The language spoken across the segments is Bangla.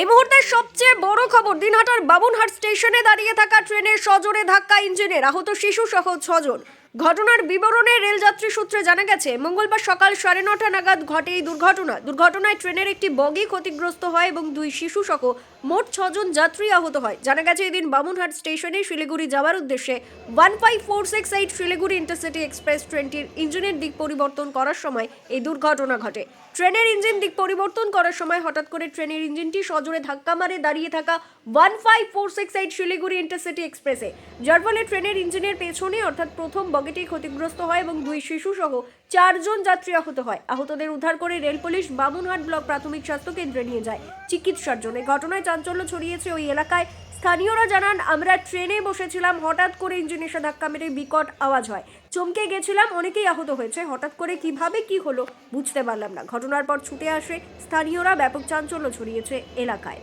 এই মুহূর্তে সবচেয়ে বড় খবর, দিনহাটার বাবুনহাট স্টেশনে দাঁড়িয়ে থাকা ট্রেনের সজোরে ধাক্কা ইঞ্জিনের আহত শিশু সহ ছজন। ঘটনার বিবরণে রেলযাত্রী সূত্রে জানা গেছে, মঙ্গলবার সকাল সাড়ে নটা নাগাদ ঘটে এই দুর্ঘটনা। দুর্ঘটনায় ট্রেনের একটি বগি ক্ষতিগ্রস্ত হয় এবং দুই শিশু সহ মোট ছজন যাত্রী আহত হয়। জানা গেছে, এদিন বামুনহাট স্টেশনে শিলিগুড়ি যাওয়ার উদ্দেশ্যে one five four six eight Siliguri intercity express ট্রেনটির ইঞ্জিনের দিক পরিবর্তন করার সময় এই দুর্ঘটনা ঘটে। ট্রেনের ইঞ্জিন দিক পরিবর্তন করার সময় হঠাৎ করে ট্রেনের ইঞ্জিনটি সজোরে ধাক্কা মারে দাঁড়িয়ে থাকা one five four six eight Siliguri intercity এক্সপ্রেসে, যার ফলে ট্রেনের ইঞ্জিনের পেছনে অর্থাৎ প্রথম বগিটি ক্ষতিগ্রস্ত হয় এবং দুই শিশু সহ চারজন যাত্রী আহত হয়। আহতদের উদ্ধার করে রেল পুলিশ বামুনহাট ব্লক প্রাথমিক স্বাস্থ্য কেন্দ্রে নিয়ে যায় চিকিৎসার জন্য। ঘটনায় চাঞ্চল্য ছড়িয়েছে ওই এলাকায় স্থানীয়রা জানান আমরা ট্রেনে বসেছিলাম হঠাৎ করে ইঞ্জিন এসে ধাক্কা মেরে বিকট আওয়াজ হয়। চমকে গেছিলাম অনেকেই আহত হয়েছে। হঠাৎ করে কীভাবে কি হলো বুঝতে পারলাম না। ঘটনার পর ছুটে আসে স্থানীয়রা ব্যাপক চাঞ্চল্য ছড়িয়েছে এলাকায়।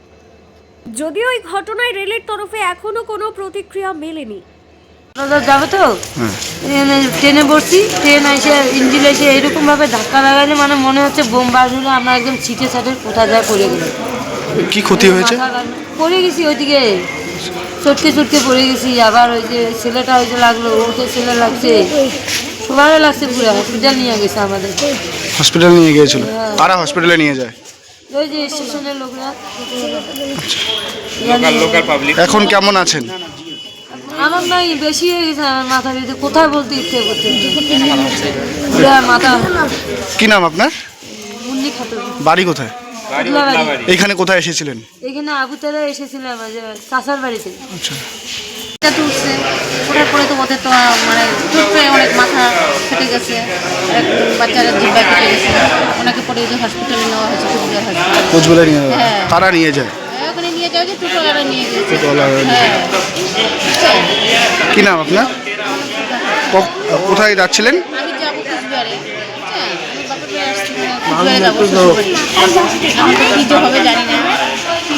যদিও এই ঘটনায় রেলের তরফে এখনও কোনো প্রতিক্রিয়া মেলেনি। দাদা যাবে তো ট্রেনে বসছি ট্রেন এসে ইঞ্জিন এসে এরকম ভাবে ধাক্কা লাগালে মানে মনে হচ্ছে বোম বার হলে আমরা একদম ছিটে ছাটে কোথায় যায় পড়ে গেলাম কি ক্ষতি হয়েছে? পড়ে গেছি ওইদিকে। চটকে চটকে পড়ে গেছি আবার ওই যে ছেলেটা ওই যে লাগল ও তো ছেলে লাগছে। সবাই লাগছে পুরো হসপিটাল নিয়ে গেছে আমাদের। হসপিটাল নিয়ে গিয়েছিল? কারা হসপিটালে নিয়ে যায়? ওই যে স্টেশনের লোকরা। এখন কেমন আছেন? আমার নাই বেশি হয়ে গেছে আমার মাথা ভিতরে কোথায় বলতে ইচ্ছে করছে? পুরো মাথা। কি নাম আপনার? বাড়ি কোথায়। এখানে কোথায় এসেছিলেন? এখানে আবুতারা যে চাষার বাড়িতে। আচ্ছা। এটা তো উঠছে। ওঠার পরে তো ওদের তো মানে চোখে অনেক মাথা ফেটে গেছে। বাচ্চারা জিব্বা কেটে গেছে। ওনাকে পরে যে হসপিটালে নেওয়া হয়েছে কুচবিহার হসপিটালে কোচবিহার নিয়ে যায় হ্যাঁ। কারা নিয়ে যায়? ওখানে নিয়ে যাওয়া যে টোটোওয়ালা নিয়ে গেছে। হ্যাঁ। কি নাম আপনার? কোথায় যাচ্ছিলেন?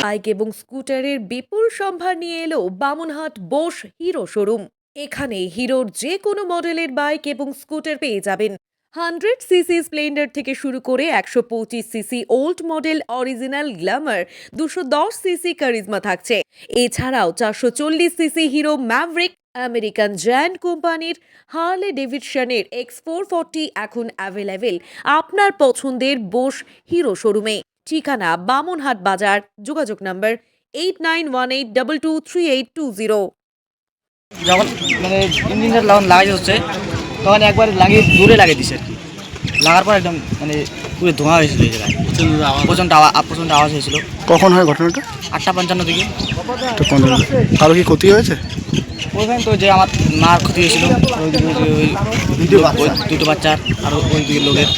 বাইক এবং স্কুটারের বিপুল সম্ভার নিয়ে এলো বামুনহাট বোস হিরো শোরুম। এখানে হিরোর যে কোনো মডেলের বাইক এবং স্কুটার পেয়ে যাবেন। হান্ড্রেড সিসি স্প্লেন্ডার থেকে শুরু করে একশো পঁচিশ CC old model, original, glamour, দুশো দশ সিসি কারিজমা থাকছে। এছাড়াও চারশো চল্লিশ CC Hero Mavrick American brand কোম্পানির হার্লে ডেভিডসনের এক্স ফোর ফোরটি এখন অ্যাভেলেবেল আপনার পছন্দের বোস হিরো শোরুমে ঠিকানা বামনহাট বাজার যোগাযোগ নম্বর eight nine one eight double two three eight two zero যখন মানে ইঞ্জিনটা যখন লাগাই হচ্ছে তখন একবার লাগিয়ে দূরে লাগিয়ে দিছে আর কি লাগার পর একদম মানে পুরো ধোঁয়া হয়েছিল প্রচণ্ড আওয়াজ প্রচণ্ড আওয়াজ হয়েছিল। কখন হয় ঘটনাটা? আটটা পঞ্চান্ন পনেরো। কারও কি ক্ষতি হয়েছে? ওইখানে তো যে আমার মার ক্ষতি হয়েছিল ওই দুটো বাচ্চার আর ওই দিকে লোকের।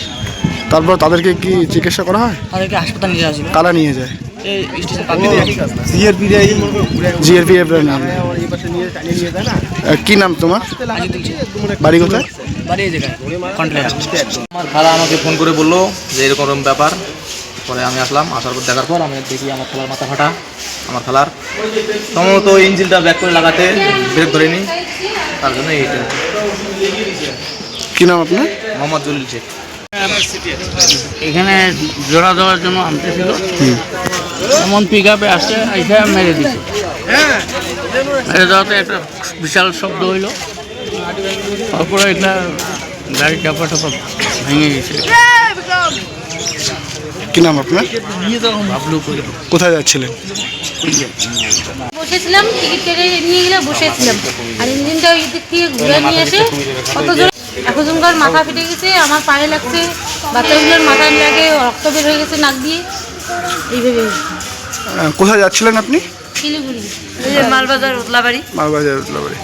তারপর তাদেরকে কি চিকিৎসা করা হয়? তাদেরকে হাসপাতাল নিয়ে যাওয়া কারা নিয়ে যায়? কি নাম তোমার? বাড়ি কোথায়? আমার খালা আমাকে ফোন করে বলল যে এরকম এরকম ব্যাপার। পরে আমি আসলাম আসার পর দেখার পর আমি দেখি আমার খালার মাথা ফাটা। আমার খালার সম্ভবত ইঞ্জিনটা ব্যাক করে লাগাতে ব্রেক ধরেনি তার জন্য এইটা কি নাম আপনার? মোহাম্মদ জলিল শেখ। এখানে জোড়া দেওয়ার জন্য আনতেছিল। এমন পিক আপে আসছে এসে মেরে দিছে। মেরে দেওয়াতে একটা বিশাল শব্দ হইল। তারপরে এটা গাড়ি চাপা টাপা ভেঙে গেছে। কি নাম আপনার? কোথায় যাচ্ছিলেন? বসেছিলাম টিকিট কেটে নিয়ে গেলে বসেছিলাম। আর ইঞ্জিনটা ওই দিক থেকে ঘুরে নিয়ে এসে কত জোরে একজনকার মাথা ফেটে গেছে আমার পায়ে লাগছে বাচ্চাগুলোর মাথায় লাগে রক্ত বের হয়ে গেছে নাক দিয়ে। এইভাবে কোথায় যাচ্ছিলেন আপনি? শিলিগুড়ি। মালবাজার উতলাবাড়ি। মালবাজার উঠলাবাড়ি